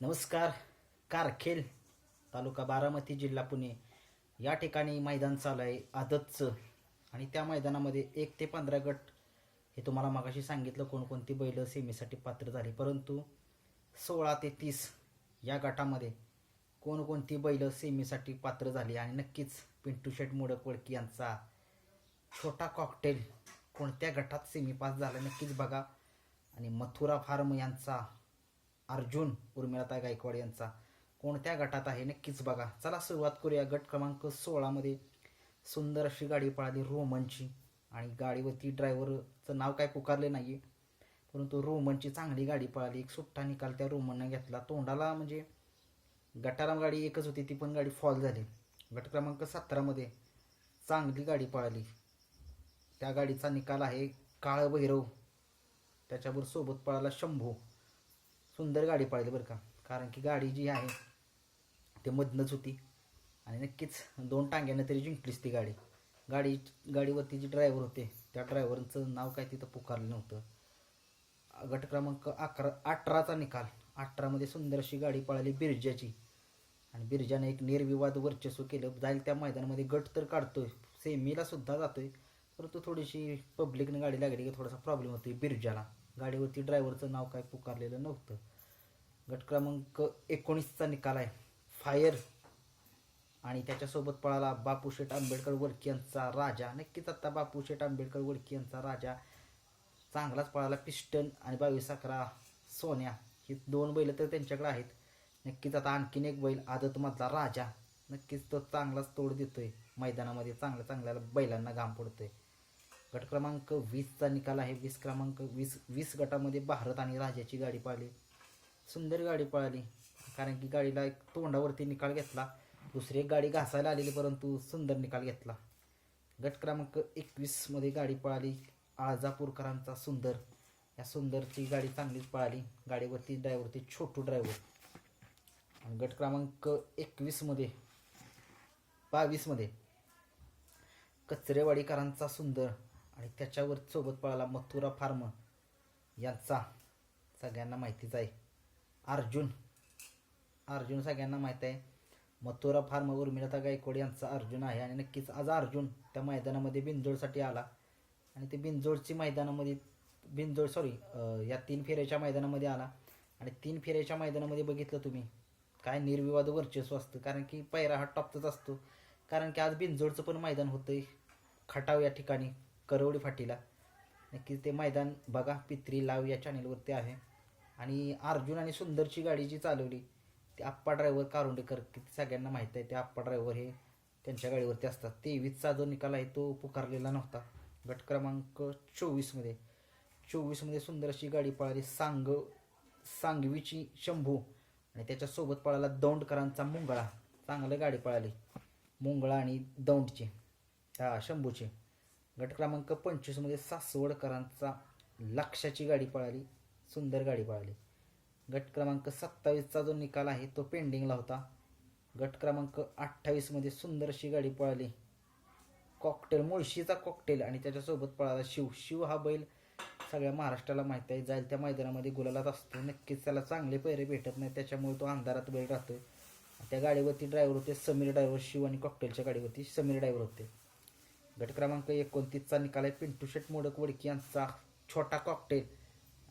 नमस्कार कारखेल तालुका बारामती जिल्हा पुणे. या ठिकाणी मैदान चालू आहे आदतचं. आणि त्या मैदानामध्ये एक ते पंधरा गट हे तुम्हाला मागाशी सांगितलं कोणकोणती बैलं सेमीसाठी पात्र झाली. परंतु सोळा ते तीस या गटामध्ये कोणकोणती बैलं सेमीसाठी पात्र झाली? आणि नक्कीच पिंटू शेट मोडक वळकी यांचा छोटा कॉकटेल कोणत्या गटात सेमी पास झाला नक्कीच बघा. आणि मथुरा फार्म यांचा अर्जुन उर्मिळाताई गायकवाड यांचा. कोणत्या गटात आहे नक्कीच बघा. चला सुरुवात करूया गट क्रमांक सोळामध्ये सुंदर अशी गाडी पळाली रोमनची. आणि गाडीवरती ड्रायव्हरचं नाव काय पुकारले नाही आहे परंतु रोमनची चांगली गाडी पळाली. एक सुट्टा निकाल त्या रोमननं घेतला. तोंडाला म्हणजे गटाला गाडी एकच होती ती पण गाडी फॉल झाली. गट क्रमांक सतरामध्ये चांगली गाडी पळाली. त्या गाडीचा निकाल आहे काळ भैरव त्याच्यावर सोबत पळाला शंभू. सुंदर गाडी पळाली बरं का. कारण की गाडी जी आहे ते मधनंच होती. आणि नक्कीच दोन टांग्यानं तरी जिंकलीच ती गाडी. गाडी गाडीवरती जे ड्रायव्हर होते त्या ड्रायव्हरचं नाव काय तिथं पुकारलं नव्हतं. गट क्रमांक अकरा अठराचा निकाल. अठरामध्ये सुंदर अशी गाडी पळाली बिरजाची. आणि बिरजाने एक निर्विवाद वर्चस्व केलं. जाईल त्या मैदानामध्ये गट तर काढतोय. सेमीला सुद्धा जातोय. परंतु थोडीशी पब्लिकनं गाडी लागली की थोडासा प्रॉब्लेम होतोय बिरजाला. गाडीवरती ड्रायव्हरचं नाव काय पुकारलेलं नव्हतं. गट क्रमांक एकोणीसचा निकाल आहे. फायर. आणि त्याच्यासोबत पळाला बापू शेठ आंबेडकर वडकी यांचा राजा. नक्कीच आता बापूशेठ आंबेडकर वडकी यांचा राजा. चांगलाच पळाला पिस्टन आणि बावीस अकरा सोन्या. ही दोन बैल तर त्यांच्याकडे आहेत. नक्कीच आता आणखीन एक बैल आदतमधला राजा. नक्कीच तो चांगलाच तोड देतोय. मैदानामध्ये चांगल्या चांगल्या बैलांना घाम पडतोय. गट क्रमांक वीसचा निकाल आहे. वीस क्रमांक वीस वीस गटामध्ये भारत आणि राजाची गाडी पाळली. सुंदर गाडी पळाली. कारण की गाडीला एक तोंडावरती निकाल घेतला. दुसरी एक गाडी घासायला आलेली परंतु सुंदर निकाल घेतला. गट क्रमांक एकवीसमध्ये गाडी पळाली. आळजापूरकरांचा सुंदर. या सुंदरची गाडी चांगलीच पळाली. गाडीवरती ड्रायव्हरती छोटू ड्रायव्हर गट क्रमांक एकवीसमध्ये बावीसमध्ये कचरेवाडीकरांचा सुंदर. आणि त्याच्यावर सोबत पळाला मथुरा फार्म यांचा सगळ्यांना माहितीच आहे. अर्जुन अर्जुन सगळ्यांना माहीत आहे. मथुरा फार्म उर्मिलता गायकवाड यांचा अर्जुन आहे आणि नक्कीच आज अर्जुन त्या मैदानामध्ये बिंजोडसाठी आला. आणि ते बिंजोडची मैदानामध्ये बिनजोड सॉरी या तीन फेऱ्याच्या मैदानामध्ये आला. आणि तीन फेऱ्याच्या मैदानामध्ये बघितलं तुम्ही काय निर्विवाद वर्चस्व असतं. कारण की पैरा हा टॉपचाच असतो. कारण की आज बिंजोडचं पण मैदान होतं खटाव या ठिकाणी. करवडी फाटीला. नक्कीच ते मैदान बघा पित्री लाव या चॅनेलवरती आहे. आणि अर्जुन आणि सुंदरची गाडी जी चालवली ते आप्पा ड्रायव्हर कारुंडेकर किती सगळ्यांना माहीत आहे ते आप्पा ड्रायव्हर हे त्यांच्या गाडीवरती असतात. तेवीसचा जो निकाल आहे तो पुकारलेला नव्हता. गट क्रमांक चोवीसमध्ये चोवीसमध्ये सुंदर अशी गाडी पळाली सांग सांगवीची शंभू. आणि त्याच्यासोबत पळाला दौंडकरांचा मुंगळा. चांगलं गाडी पळाली. मुंगळा आणि दौंडची. हा शंभूची. गट क्रमांक पंचवीसमध्ये सासवडकरांचा लक्षाची गाडी पळाली सुंदर गाडी पळाली. गट क्रमांक सत्तावीसचा जो निकाल आहे तो पेंडिंगला होता. गट क्रमांक अठ्ठावीसमध्ये सुंदर अशी गाडी पळाली. कॉकटेल मुळशीचा कॉकटेल आणि त्याच्यासोबत पळाला शिव. शिव हा बैल सगळ्या महाराष्ट्राला माहीत आहे. जाईल त्या मैदानामध्ये गुलालात असतो. नक्कीच त्याला चांगले पैरे भेटत नाही त्याच्यामुळे तो अंधारात बैल राहतोय. त्या गाडीवरती ड्रायव्हर होते. समीर ड्रायव्हर शिव आणि कॉकटेलच्या गाडीवरती समीर ड्रायव्हर होते. गट क्रमांक एकोणतीसचा निकाल आहे. पिंटू शेट मोडक वडकी यांचा छोटा कॉकटेल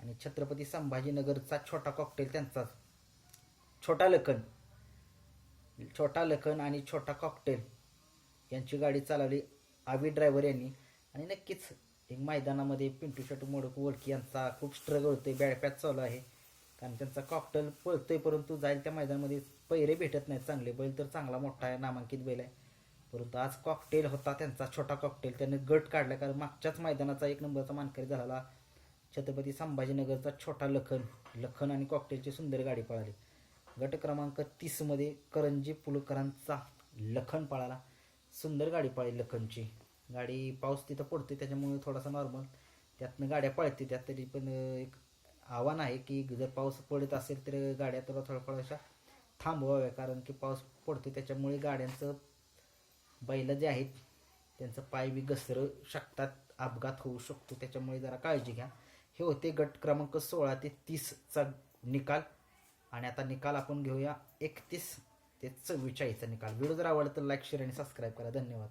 आणि छत्रपती संभाजीनगरचा छोटा कॉकटेल त्यांचाच छोटा लखन. छोटा लखन आणि छोटा कॉकटेल यांची गाडी चालवली आवी ड्रायव्हर यांनी. आणि नक्कीच एक मैदानामध्ये पिंटू शेट मोडक वडकी यांचा खूप स्ट्रगल होतोय. बॅडपॅच चालू आहे. कारण त्यांचा कॉकटेल पळतोय परंतु जाईल त्या मैदानामध्ये पैरे भेटत नाहीत. चांगले बैल तर चांगला मोठा आहे नामांकित बैल आहे. परंतु आज कॉकटेल होता त्यांचा छोटा कॉकटेल त्यांनी गट काढला कारण मागच्याच मैदानाचा एक नंबरचा मानकरी झालेला छत्रपती संभाजीनगरचा छोटा लखन लखन आणि कॉकटेलची सुंदर गाडी पळाली. गट क्रमांक तीसमध्ये करंजी पुलकरांचा लखन पळाला. सुंदर गाडी पळाली लखनची. गाडी पाऊस तिथं पडतो त्याच्यामुळे थोडासा नॉर्मल त्यातनं गाड्या पळते त्यात तरी पण एक आव्हान आहे की जर पाऊस पडत असेल तर गाड्या थोडा थोड्या थोड्याशा थांबवाव्या कारण की पाऊस पडतो त्याच्यामुळे गाड्यांचं बैल जे आहेत त्यांचं पाय बी घसरू शकतात अपघात होऊ शकतो. त्याच्यामुळे जरा काळजी घ्या. हे होते गट क्रमांक सोळा ते तीसचा निकाल. आणि आता निकाल आपण घेऊया एकतीस ते चव्वेचाळीसचा निकाल. व्हिडिओ जर आवडला तर लाईक शेअर आणि सबस्क्राईब करा. धन्यवाद.